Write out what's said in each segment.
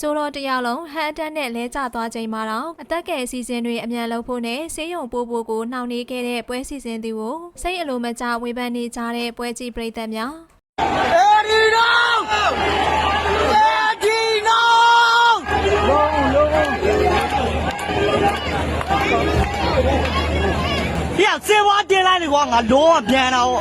အစိုးရတစ်ယောက်လုံးဟန်အတက်နဲ့လဲကျသွားချိန်မှာတော့အသက်ကယ်အစီအစဉ်တွေအမြန်လုပ်ဖို့နဲ့ဆေးရုံပို့ဖို့ကိုနှောင့်နှေးခဲ့တဲ့ပွဲစီစဉ်သူကိုစိတ်အလိုမကျဝေဖန်နေကြတဲ့ပွဲကြည့်ပရိသတ်များ Eddie no! Eddie no! လုံးလုံးပြစေဝါတင်လိုက်လေကွာငါလုံးဝပြန်တော့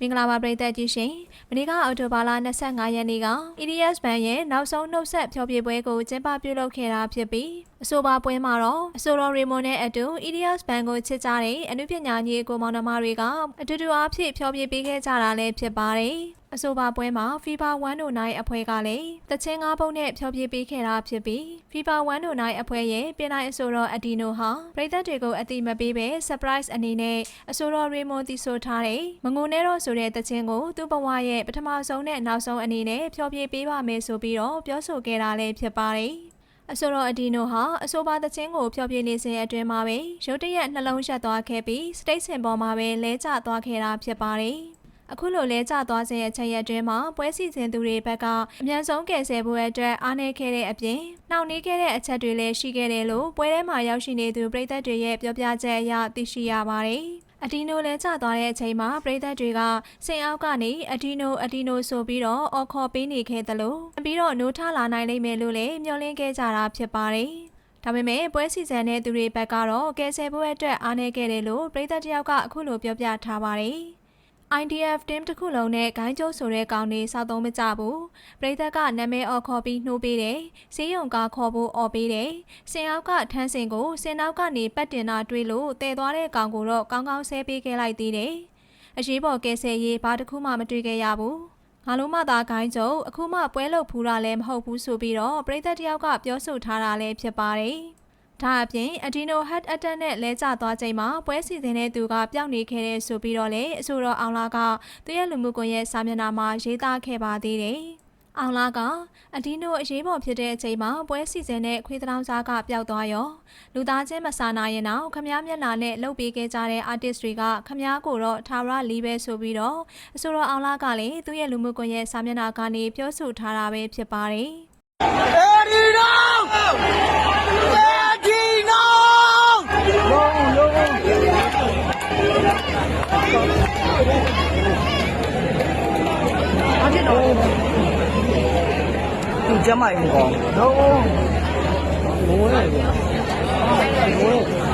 မင်္ဂလာပါပရိသတ်ကြီးရှင် မနေ့ကအောက်တိုဘာလ25ရက်နေ့က EDS ဘန်ရဲ့နောက်ဆုံးနှုတ်ဆက်ဖျော်ဖြေပွဲကိုကျင်းပပြုလုပ်ခဲ့တာဖြစ်ပြီးအဆိုပါပွဲမှာတော့အဆိုတော်ရေမွန်နဲ့အတူ EDS ဘန်ကိုချစ်ကြတဲ့အမှုပညာညီကိုမောင်နှမတွေကအတူတူအားဖြင့်ဖျော်ဖြေပေးခဲ့ကြတာလည်းဖြစ်ပါတယ် အဆိုပါပွဲမှာ FIFA 109အဖွဲ့ကလည်းတချင်းငါးပုံနဲ့ဖျော်ဖြေပေးခဲ့တာဖြစ်ပြီး FIFA 109အဖွဲ့ရဲ့ပြင်တိုင်းအဆိုတော်အဒီနိုဟာပရိသတ်တွေကိုအတိမပေးပဲ surprise အနေနဲ့အဆိုတော်ရေမွန်တီဆိုထားတဲ့မငုံနဲ့တော့ဆိုတဲ့တချင်းကိုသူ့ဘဝရဲ့ပထမဆုံးနဲ့နောက်ဆုံးအနေနဲ့ဖျော်ဖြေပေးပါမယ်ဆိုပြီးတော့ပြောဆိုခဲ့တာလည်းဖြစ်ပါတယ်အဆိုတော်အဒီနိုဟာအဆိုပါသချင်းကိုဖျော်ဖြေနေစဉ်အတွင်းမှာပဲရုတ်တရက်နှလုံးရှက်သွားခဲ့ပြီးစတိတ်စင်ပေါ်မှာပဲလဲကျသွားခဲ့တာဖြစ်ပါတယ်။ အခုလိုလဲကျသွားစဉ်အချိန်ရက်အတွင်းမှာပွဲစီစဉ်သူတွေဘက်ကအမြန်ဆုံးကယ်ဆယ်ဖို့အတွက်အားနည်းခဲ့တဲ့အပြင်နှောင့်နှေးခဲ့တဲ့အချက်တွေလည်းရှိခဲ့တယ်လို့ပွဲထဲမှာရောက်ရှိနေသူပြည်သက်တွေရဲ့ပြောပြချက်အရသိရှိရပါတယ်။အဒီနိုလဲကျသွားတဲ့အချိန်မှာပြည်သက်တွေကစင်အောက်ကနေအဒီနိုအဒီနိုဆိုပြီးတော့အော်ခေါ်ပေးနေခဲ့သလိုပြီးတော့နိုးထလာနိုင်လိမ့်မယ်လို့လည်းမျှော်လင့်ခဲ့ကြတာဖြစ်ပါတယ်။ဒါပေမဲ့ပွဲစီစဉ်တဲ့သူတွေဘက်ကတော့ကယ်ဆယ်ဖို့အတွက်အားနည်းခဲ့တယ်လို့ပြည်သက်တယောက်ကအခုလိုပြောပြထားပါတယ်။ IDF team တစ်ခုလုံးနဲ့ဂိုင်းကျိုးဆိုတဲ့ကောင်တွေစောက်သုံးမကြဘူး။ပြည်သက်ကနာမည်အော်ခေါ်ပြီးနှိုးပေးတယ်။စီးရုံကခေါ်ဖို့အော်ပေးတယ်။စင်အောက်ကထန်းစင်ကိုစင်နောက်ကနေပတ်တင်တာတွေးလို့တည်သွားတဲ့ကောင်ကိုတော့ကောင်းကောင်းဆဲပေးခဲ့လိုက်သေးတယ်။အရေးပေါ်ကယ်ဆယ်ရေးဘာတစ်ခုမှမတွေ့ခဲ့ရဘူး။ငါလုံးမသားဂိုင်းကျုံအခုမှပွဲလုတ်ဖူးတာလည်းမဟုတ်ဘူးဆိုပြီးတော့ပြည်သက်တယောက်ကပြောဆိုထားတာလည်းဖြစ်ပါတယ်။ ဒါအပြင်အဒီနိုဟက်အတက်နဲ့လဲကျသွားချိန်မှာပွဲစီစဉ်တဲ့သူကပျောက်နေခဲ့တဲ့ဆိုပြီးတော့လေအဆိုတော်အောင်လာကသူရဲ့လူမှုကွန်ရက်စာမျက်နှာမှာရေးသားခဲ့ပါသေးတယ်။အောင်လာကအဒီနိုအရေးပေါ်ဖြစ်တဲ့အချိန်မှာပွဲစီစဉ်တဲ့ခွေးတောင်စားကပျောက်သွားရောလူသားချင်းမစာနာရင်တော့ခမားမျက်နှာနဲ့လှုပ်ပေးခဲ့ကြတဲ့ artist တွေကခမားကိုတော့ထာဝရလီပဲဆိုပြီးတော့အဆိုတော်အောင်လာကလည်းသူရဲ့လူမှုကွန်ရက်စာမျက်နှာကနေပြောဆိုထားတာပဲဖြစ်ပါတယ်။ Eddie no! Eddie no! လုံးလုံး အဖြစ်တော့သူကျမရင်ကောလုံးမိုးရဲမိုးရဲ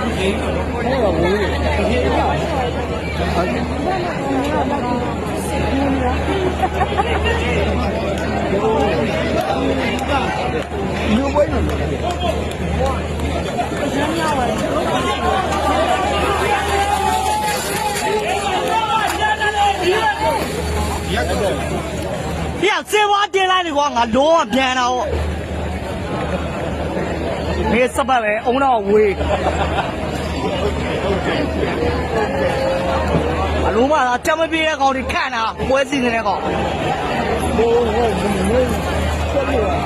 ဟဲ့တော့မိုးရဲလူပွဲနေတယ်ပြစေဝါတင်လိုက်လေကွာငါလုံးဝပြန်တော့မေးစပတ်ပဲအုံတော့ဝေးအလုံးမလားကြမပြေတဲ့ကောင်တွေခန့်တာပွဲစီနေတဲ့ကောင်ဟိုဟိုမင်းဆက်လို့